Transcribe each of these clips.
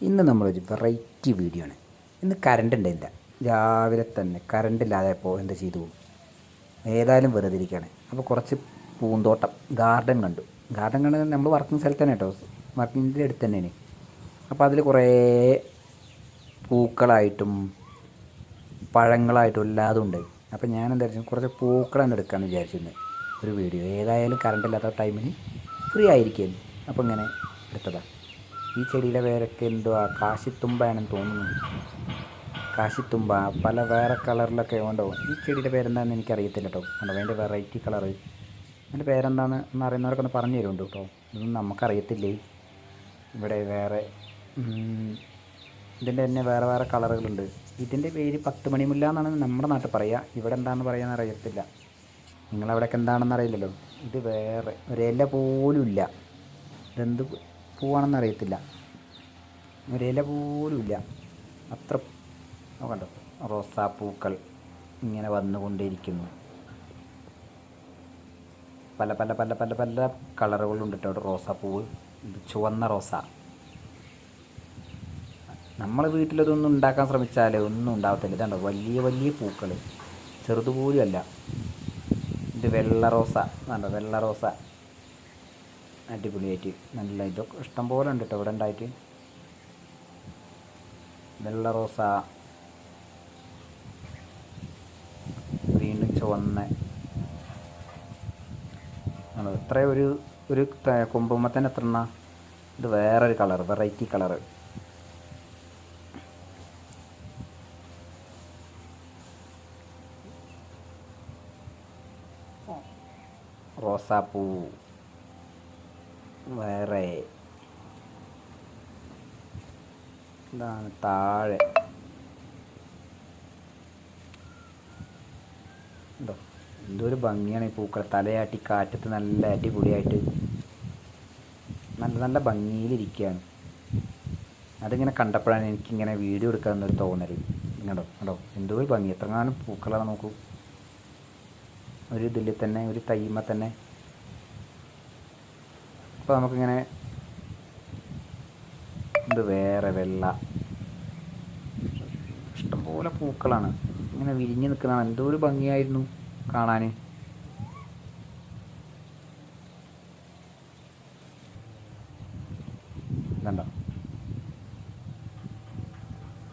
ഇന്ന് നമ്മളൊരു variety video ആണ്. ഇന്ന് കറണ്ട് ഉണ്ടായില്ല രാവിലെ തന്നെ കറണ്ട് ഇല്ലാതായപ്പോൾ എന്താ ചെയ്തു? ഏതായാലും വെറുതെ ഇരിക്കുകയാണ് അപ്പോൾ കുറച്ച് പൂന്തോട്ടം ഗാർഡൻ കണ്ടു. ഗാർഡൻ കണ്ടത് നമ്മൾ വർക്കിംഗ് സ്ഥലത്ത് തന്നെ കേട്ടോ. വർക്കിങ്ങിന്റെ അടുത്ത് തന്നെയാണ്. അപ്പോൾ അതിൽ കുറേ പൂക്കളായിട്ടും പഴങ്ങളായിട്ടും എല്ലാതും ഉണ്ട്. അപ്പോൾ ഞാൻ എന്താ വെച്ചാൽ കുറച്ച് പൂക്കളാണ് എടുക്കാമെന്ന് വിചാരിച്ചിരുന്നത് ഒരു വീഡിയോ ഏതായാലും കറണ്ട് ഇല്ലാത്ത ടൈമിന് ഫ്രീ ആയിരിക്കും അപ്പോൾ ഇങ്ങനെ എടുത്തതാണ് ഈ ചെടിയുടെ പേരൊക്കെ എന്തുവാ കാശിത്തുമ്പാണെന്ന് തോന്നുന്നു. കാശിത്തുമ്പ പല വേറെ കളറിലൊക്കെ ഉണ്ടോ? ഈ ചെടിയുടെ പേരെന്താണെന്ന് എനിക്കറിയത്തില്ല കേട്ടോ കണ്ടോ അതിന്റെ വെറൈറ്റി കളറ് അതിന്റെ പേരെന്താണെന്ന് എന്ന് അറിയുന്നവരൊക്കെ ഒന്ന് പറഞ്ഞു തരുന്നുണ്ട് കേട്ടോ ഇതൊന്നും നമുക്കറിയത്തില്ലേ? ഇവിടെ വേറെ ഇതിന്റെ തന്നെ വേറെ വേറെ കളറുകളുണ്ട്. ഇതിന്റെ പേര് പത്ത് മണിമുല്ല എന്നാണ് നമ്മുടെ നാട്ടിൽ പറയുക ഇവിടെ എന്താണെന്ന് പറയാന്ന് അറിയത്തില്ല. നിങ്ങളവിടെയൊക്കെ എന്താണെന്ന് അറിയില്ലല്ലോ. ഇത് വേറെ ഒരു ഇല പോലും ഇല്ല ഇതെന്ത് പൂവാണെന്ന് അറിയത്തില്ല പോലുമില്ല അത്ര കണ്ടോ? റോസാപ്പൂക്കൾ ഇങ്ങനെ വന്നുകൊണ്ടേയിരിക്കുന്നു. പല പല പല പല പല കളറുകളുണ്ട് കേട്ടോ. റോസാപ്പൂവ് ഇത് ചുവന്ന റോസ. നമ്മൾ വീട്ടിലതൊന്നും ഉണ്ടാക്കാൻ ശ്രമിച്ചാൽ ഒന്നും ഉണ്ടാകത്തില്ല ഇതുണ്ടോ? വലിയ വലിയ പൂക്കൾ ചെറുതുപോലും അല്ല ഇത് വെള്ള റോസ. കണ്ടോ വെള്ള റോസ. അടിപൊളിയായിട്ട് നല്ല ഇതൊക്കെ ഇഷ്ടം പോലെ ഉണ്ട് കേട്ടോ ഇവിടെ ഉണ്ടായിട്ട്. വെള്ള റോസ വീണ്ടും ചുവന്ന. ഇത്ര ഒരു ഒരു കൊമ്പുമ്മ തന്നെ എണ്ണ? ഇത് വേറൊരു കളർ വെറൈറ്റി കളർ റോസാപ്പൂ. വേറെ. ഇതാണ് താഴെ. എന്തോ എന്തൊരു ഭംഗിയാണ് ഈ പൂക്കൾ. തലയാട്ടി കാറ്റത്ത് നല്ല അടിപൊളിയായിട്ട് നല്ല നല്ല ഭംഗിയിലിരിക്കുകയാണ്. അതിങ്ങനെ കണ്ടപ്പോഴാണ് എനിക്കിങ്ങനെ വീഡിയോ എടുക്കാമെന്നൊരു തോന്നൽ ഇങ്ങോട്ടോ കണ്ടോ എന്തോ ഒരു ഭംഗി. എത്രങ്ങാനും പൂക്കളാണ് നോക്കൂ. ഒരു ഇതിൽ തന്നെ ഒരു തൈമ തന്നെ അപ്പോൾ നമുക്കിങ്ങനെ ഇത് വേറെ വെള്ള ഇഷ്ടംപോലെ പൂക്കളാണ്. ഇങ്ങനെ വിരിഞ്ഞ് നിൽക്കുന്നതാണ്. എന്തോ ഒരു ഭംഗിയായിരുന്നു കാണാൻ കണ്ടോ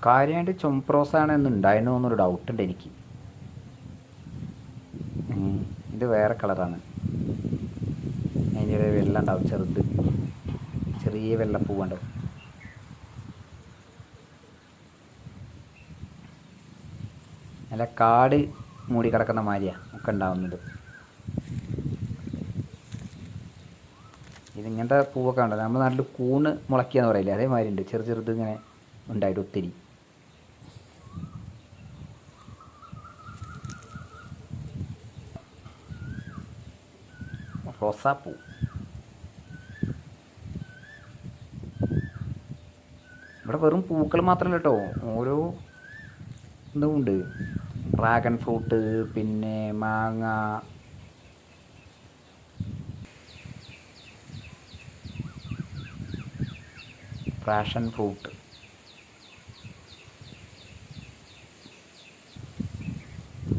കാര്യമായിട്ട് ചുംപ്രോസാണ് എന്ന് ഉണ്ടായിരുന്നു എന്നൊരു ഡൗട്ടുണ്ട് എനിക്ക്. ഇത് വേറെ കളറാണ് ഒരു വെള്ളം ഉണ്ടാവും ചെറുത്. ചെറിയ വെള്ളപ്പൂവുണ്ടാവും നല്ല കാട് മൂടി കിടക്കുന്ന മാതിരിയാ ഒക്കെ ഉണ്ടാവുന്നത്. ഇതിങ്ങനത്തെ പൂവൊക്കെ ഉണ്ട് നമ്മുടെ നാട്ടിൽ കൂണ് മുളക്കിയെന്ന് പറയില്ലേ? അതേമാതിരി ഉണ്ട്. ചെറു ചെറുത് ഇങ്ങനെ ഉണ്ടായിട്ട് ഒത്തിരി. റോസാപ്പൂ. ഇവിടെ വെറും പൂക്കൾ മാത്രമല്ല കേട്ടോ ഓരോ ഇതും ഉണ്ട് ഡ്രാഗൺ ഫ്രൂട്ട് പിന്നെ മാങ്ങ. പാഷൻ ഫ്രൂട്ട്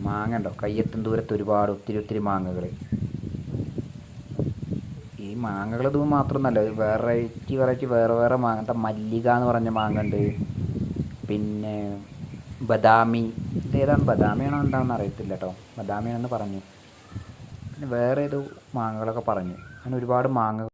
മാങ്ങ ഉണ്ടോ? കയ്യെത്തും ദൂരത്ത് ഒരുപാട് ഒത്തിരി ഒത്തിരി മാങ്ങകൾ ഈ മാങ്ങകൾ ഇത് മാത്രമൊന്നല്ല വെറൈറ്റി വെറൈറ്റി വേറെ വേറെ മാങ്ങ എന്താ മല്ലിക എന്ന് പറഞ്ഞ മാങ്ങ ഉണ്ട്. പിന്നെ ബദാമി ഇത് ഏതാണ് ബദാമിയാണോ എന്താണെന്ന് അറിയത്തില്ല കേട്ടോ ബദാമിയാണെന്ന് പറഞ്ഞു. പിന്നെ വേറെ ഏതോ മാങ്ങകളൊക്കെ പറഞ്ഞു. അങ്ങനെ ഒരുപാട് മാങ്ങ